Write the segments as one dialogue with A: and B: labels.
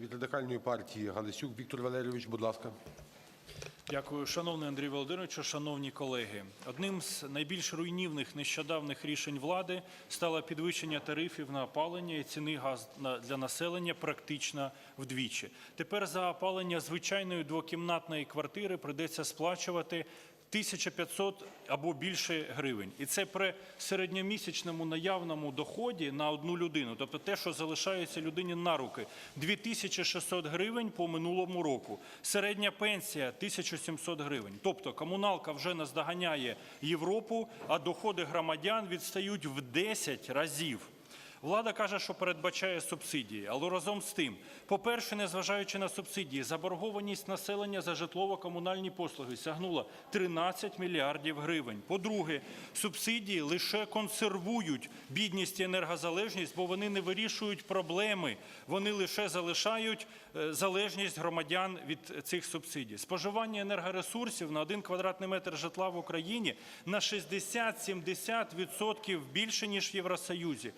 A: Від радикальної партії Галасюк Віктор Валерійович, будь ласка.
B: Дякую, шановний Андрій Володимирович, шановні колеги. Одним з найбільш руйнівних нещодавних рішень влади стало підвищення тарифів на опалення і ціни газ для населення практично вдвічі. Тепер за опалення звичайної двокімнатної квартири прийдеться сплачувати 1500 або більше гривень. І це при середньомісячному наявному доході на одну людину, тобто те, що залишається людині на руки, 2600 гривень по минулому року. Середня пенсія 1700 гривень. Тобто комуналка вже наздоганяє Європу, а доходи громадян відстають в 10 разів. Влада каже, що передбачає субсидії, але разом з тим, по-перше, незважаючи на субсидії, заборгованість населення за житлово-комунальні послуги сягнула 13 мільярдів гривень. По-друге, субсидії лише консервують бідність і енергозалежність, бо вони не вирішують проблеми, вони лише залишають е, залежність громадян від цих субсидій. Споживання енергоресурсів на один квадратний метр житла в Україні на 60-70% більше ніж в Євросоюзі.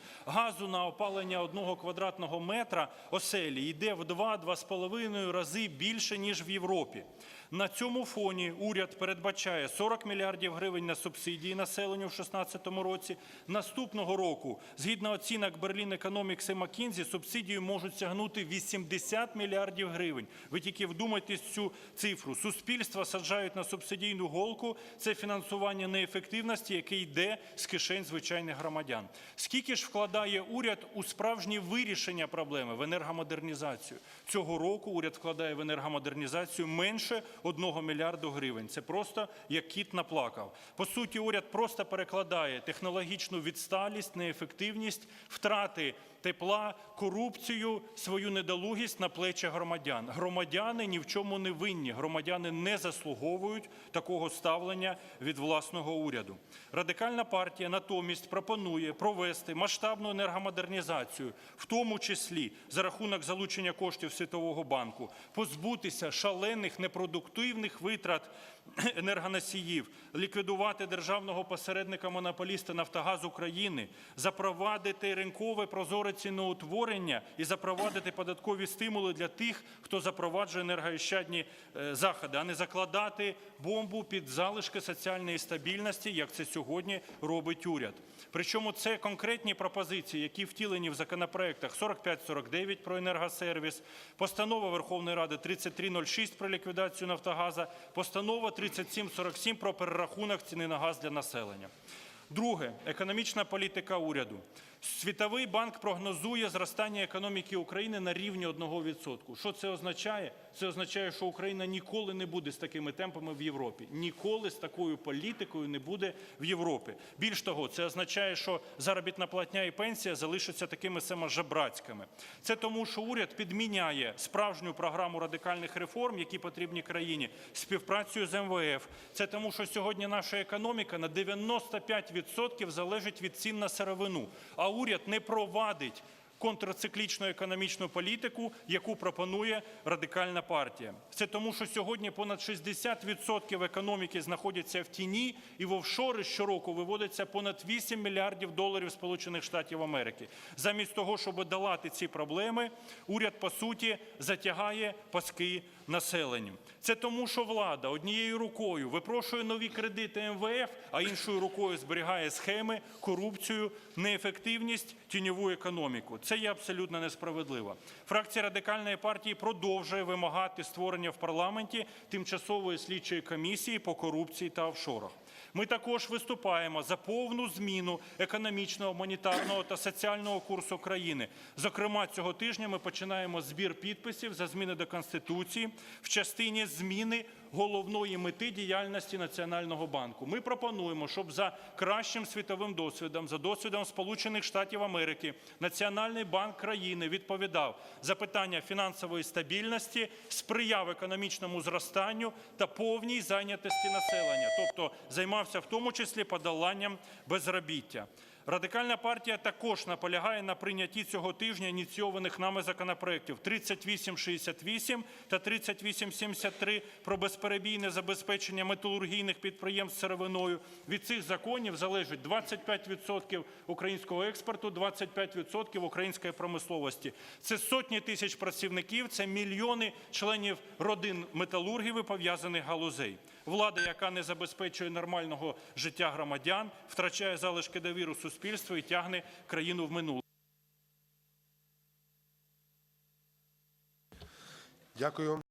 B: Газу на опалення одного квадратного метра оселі йде в 2-2,5 рази більше ніж в Європі. На цьому фоні уряд передбачає 40 мільярдів гривень на субсидії населенню в 2016 році. Наступного року, згідно оцінок Berlin Economics і McKinsey, субсидії можуть сягнути 80 мільярдів гривень. Ви тільки вдумайтесь цю цифру. Суспільства саджають на субсидійну голку. Це фінансування неефективності, яке йде з кишень звичайних громадян. Скільки ж вкладає уряд у справжнє вирішення проблеми в енергомодернізацію? Цього року уряд вкладає в енергомодернізацію менше 1 мільярду гривень. Це просто як кіт наплакав. По суті, уряд просто перекладає технологічну відсталість, неефективність, втрати тепла, корупцію, свою недолугість на плечі громадян. Громадяни ні в чому не винні. Громадяни не заслуговують такого ставлення від власного уряду. Радикальна партія натомість пропонує провести масштабну енергомодернізацію, в тому числі за рахунок залучення коштів Світового банку, позбутися шалених непродуктивних витрат енергоносіїв, ліквідувати державного посередника-монополіста Нафтогаз України, запровадити ринкове прозоре ціноутворення і запровадити податкові стимули для тих, хто запроваджує енергоощадні е, заходи, а не закладати бомбу під залишки соціальної стабільності, як це сьогодні робить уряд. Причому це конкретні пропозиції, які втілені в законопроектах 4549 про енергосервіс, постанова Верховної Ради 3306 про ліквідацію Нафтогаза, постанова 3747 про перерахунок ціни на газ для населення. Друге економічна політика уряду. Світовий банк прогнозує зростання економіки України на рівні 1%. Що це означає? Це означає, що Україна ніколи не буде з такими темпами в Європі. Ніколи з такою політикою не буде в Європі. Більш того, це означає, що заробітна платня і пенсія залишаться такими саможебрацькими. Це тому, що уряд підміняє справжню програму радикальних реформ, які потрібні країні, співпрацею з МВФ. Це тому, що сьогодні наша економіка на 95% залежить від цін на сировину. А уряд не провадить контрциклічну економічну політику, яку пропонує радикальна партія. Це тому, що сьогодні понад 60% економіки знаходяться в тіні, і в офшори щороку виводиться понад 8 мільярдів доларів Сполучених Штатів Америки. Замість того, щоб долати ці проблеми, уряд по суті затягає паски населенню. Це тому, що влада однією рукою випрошує нові кредити МВФ, а іншою рукою зберігає схеми, корупцію, неефективність, тіньову економіку. Це є абсолютно несправедливо. Фракція радикальної партії продовжує вимагати створення в парламенті тимчасової слідчої комісії по корупції та офшорах. Ми також виступаємо за повну зміну економічного, монетарного та соціального курсу країни. Зокрема, цього тижня ми починаємо збір підписів за зміни до Конституції в частині зміни головної мети діяльності Національного банку. Ми пропонуємо, щоб за кращим світовим досвідом, за досвідом Сполучених Штатів Америки, Національний банк країни відповідав за питання фінансової стабільності, сприяв економічному зростанню та повній зайнятості населення, тобто займався в тому числі подоланням безробіття. Радикальна партія також наполягає на прийнятті цього тижня ініційованих нами законопроєктів 3868 та 3873 про безперебійне забезпечення металургійних підприємств сировиною. Від цих законів залежить 25% українського експорту, 25% української промисловості. Це сотні тисяч працівників, це мільйони членів родин металургів і пов'язаних галузей. Влада, яка не забезпечує нормального життя громадян, втрачає залишки довіру суспільству і тягне країну в минуле.
A: Дякую.